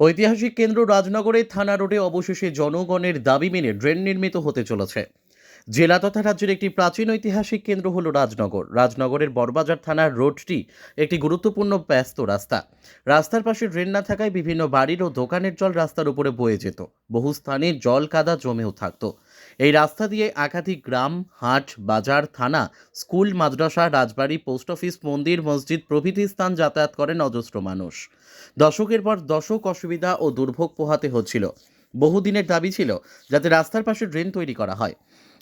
ঐতিহাসিক কেন্দ্র রাজনগরে থানা রোডে অবশেষে জনগণের দাবি মেনে ড্রেন নির্মিত হতে চলেছে। জেলা তথা রাজ্যের একটি প্রাচীন ঐতিহাসিক কেন্দ্র হল রাজনগর। রাজনগরের বড়বাজার থানার রোডটি একটি গুরুত্বপূর্ণ ব্যস্ত রাস্তা। রাস্তার পাশে ড্রেন না থাকায় বিভিন্ন বাড়ির ও দোকানের জল রাস্তার উপরে বয়ে যেত। বহু স্থানে জল কাদা জমেও থাকতো। এই রাস্তা দিয়ে একাধিক গ্রাম, হাট, বাজার, থানা, স্কুল, মাদ্রাসা, রাজবাড়ি, পোস্ট অফিস, মন্দির, মসজিদ প্রভৃতি স্থান যাতায়াত করেন অজস্র মানুষ। দশকের পর দশক অসুবিধা ও দুর্ভোগ পোহাতে হচ্ছিল। বহুদিনের দাবি ছিল যাতে রাস্তার পাশে ড্রেন তৈরি করা হয়।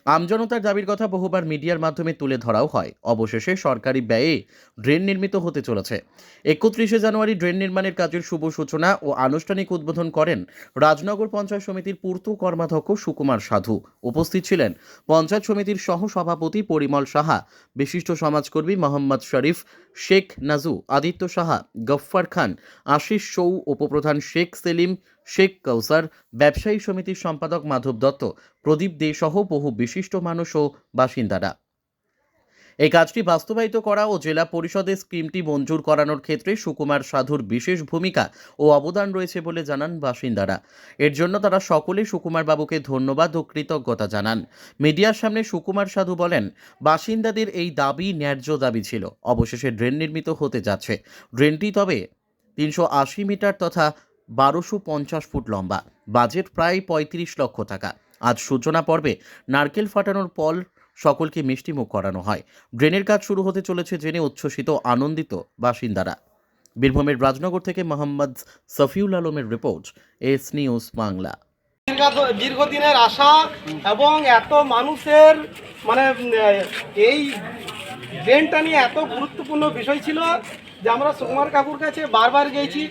আমজনতার দাবির কথা বহুবার মিডিয়ার মাধ্যমে তুলে ধরাও হয়। অবশেষে সরকারি ব্যয়ে ড্রেন নির্মিত হতে চলেছে। একত্রিশে জানুয়ারি ড্রেন নির্মাণের কাজের শুভ সূচনা ও আনুষ্ঠানিক উদ্বোধন করেন রাজনগর পঞ্চায়েত সমিতির পূর্ত কর্মাধ্যক্ষ সুকুমার সাধু। উপস্থিত ছিলেন পঞ্চায়েত সমিতির সহ সভাপতি পরিমল সাহা, বিশিষ্ট সমাজকর্মী মোহাম্মদ শরীফ, শেখ নাজু, আদিত্য সাহা, গফফার খান, আশিস সৌ, উপপ্রধান শেখ সেলিম, শেখ কৌসার ব্যবসায়ী সমিতির সম্পাদক মাধব দত্ত, প্রদীপ দে সহ বহু বিশিষ্ট মানুষ ও বাসিন্দারা। এই কাজটি বাস্তবায়িত করা ও জেলা পরিষদের স্কিমটি মঞ্জুর করানোর ক্ষেত্রে সুকুমার সাধুর বিশেষ ভূমিকা ও অবদান রয়েছে বলে জানান বাসিন্দারা। এর জন্য তারা সকলে সুকুমার বাবুকে ধন্যবাদ ও কৃতজ্ঞতা জানান। মিডিয়ার সামনে সুকুমার সাধু বলেন, বাসিন্দাদের এই দাবি ন্যায্য দাবি ছিল। অবশেষে ড্রেন নির্মিত হতে যাচ্ছে। ড্রেনটি তবে তিনশো আশি মিটার তথা বারোশো পঞ্চাশ ফুট লম্বা। বাজেট প্রায় পঁয়ত্রিশ লক্ষ টাকা। আজ সূচনা পর্বে নারকেল ফাটানোর পর সকলকে মিষ্টিমুখ করানো হয়। ড্রেনের কাজ শুরু হতে চলেছে জেনে উচ্ছ্বসিত, আনন্দিত বাসিন্দারা। বীরভূমের রাজনগর থেকে মোহাম্মদ সফিউল আলমের রিপোর্ট, এস নিউজ বাংলা। দীর্ঘদিনের আশা এবং এত মানুষের মানে এই ড্রেনটা নিয়ে এত গুরুত্বপূর্ণ বিষয় ছিল যে আমরা সুকুমার কাকুর কাছে বারবার গিয়েছি।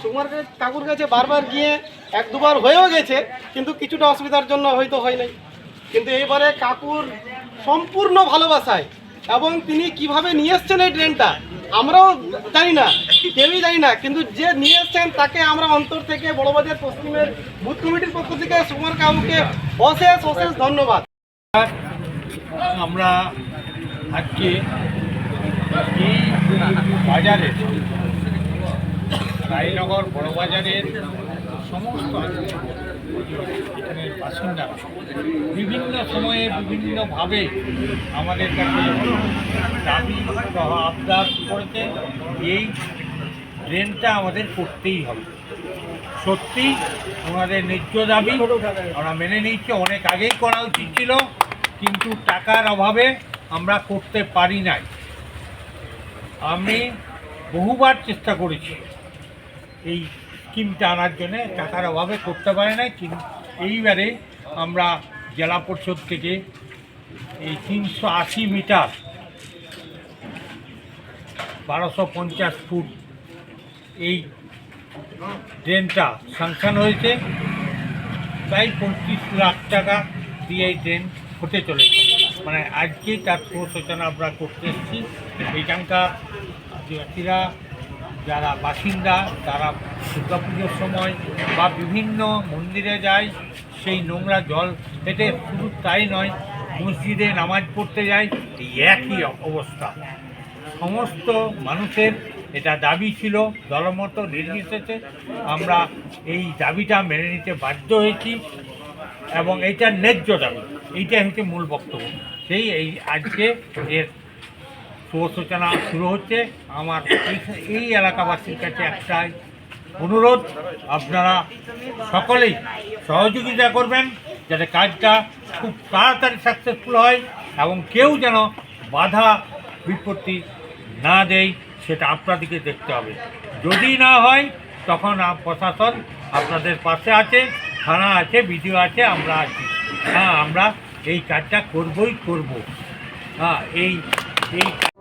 সুকুমার কাকুর কাছে বারবার গিয়ে এক দুবার হয়েও গেছে, কিন্তু কিছুটা অসুবিধার জন্য হয়তো হয় নাই। কিন্তু এইবারে কাকুর সম্পূর্ণ ভালোবাসায় এবং তিনি কীভাবে নিয়ে এসছেন এই ড্রেনটা আমরাও জানি না, কেউই জানি না, কিন্তু যে নিয়ে এসছেন তাকে আমরা অন্তর থেকে বড়বাজার পশ্চিমের বুথ কমিটির পক্ষ থেকে সুকুমার কাকুকে অশেষ অশেষ ধন্যবাদ। আমরা আজকে বাজারে রায়নগর বড় বাজারের সমস্ত এখানে বাসিন্দা। বিভিন্ন সময়ে বিভিন্নভাবে আমাদের কাছে দাবি আবদার করেছে, এই ড্রেনটা আমাদের করতেই হবে। সত্যি ওনাদের ন্যায্য দাবি, আমরা মেনে নিচ্ছে অনেক আগেই করা উচিত ছিল, কিন্তু টাকার অভাবে আমরা করতে পারি নাই। আমি বহুবার চেষ্টা করেছি এই স্কিমটা আনার জন্য টাকার অভাবে করতে পারে না কিন্তু এইবারে আমরা জেলা পরিষদ থেকে এই তিনশো আশি মিটার বারোশো পঞ্চাশ ফুট এই ড্রেনটা স্যাংশন হয়েছে। প্রায় পঁয়ত্রিশ লাখ টাকা দিয়ে এই ড্রেন হতে চলেছে। মানে আজকেই তার সূচনা আমরা করতে এসেছি। এইখানকার আদিবাসীরা যারা বাসিন্দা, তারা দুর্গাপুজোর সময় বা বিভিন্ন মন্দিরে যায়, সেই নোংরা জল পেটে শুধু তাই নয়, মসজিদে নামাজ পড়তে যায়, এই একই অবস্থা। সমস্ত মানুষের এটা দাবি ছিল, দলমত নির্বিশেষে আমরা এই দাবিটা মেনে নিতে বাধ্য হয়েছি এবং এইটা ন্যায্য দাবি। এইটা হচ্ছে মূল বক্তব্য। সেই এই আজকে এর শুভ সূচনা শুরু হচ্ছে। আমার এই- এলাকাবাসীর কাছে একটাই অনুরোধ, আপনারা সকলেই সহযোগিতা করবেন, যাতে কাজটা খুব তাড়াতাড়ি সাকসেসফুল হয় এবং কেউ যেন বাধা বিপত্তি না দেয়, সেটা আপনাদেরকে দেখতে হবে। যদি না হয়, তখন প্রশাসন আপনাদের পাশে আছে, থানা আছে, বিডিও আছে, আমরা আছি। হ্যাঁ আমরা এই কাজটা করবই করব। হ্যাঁ এই এই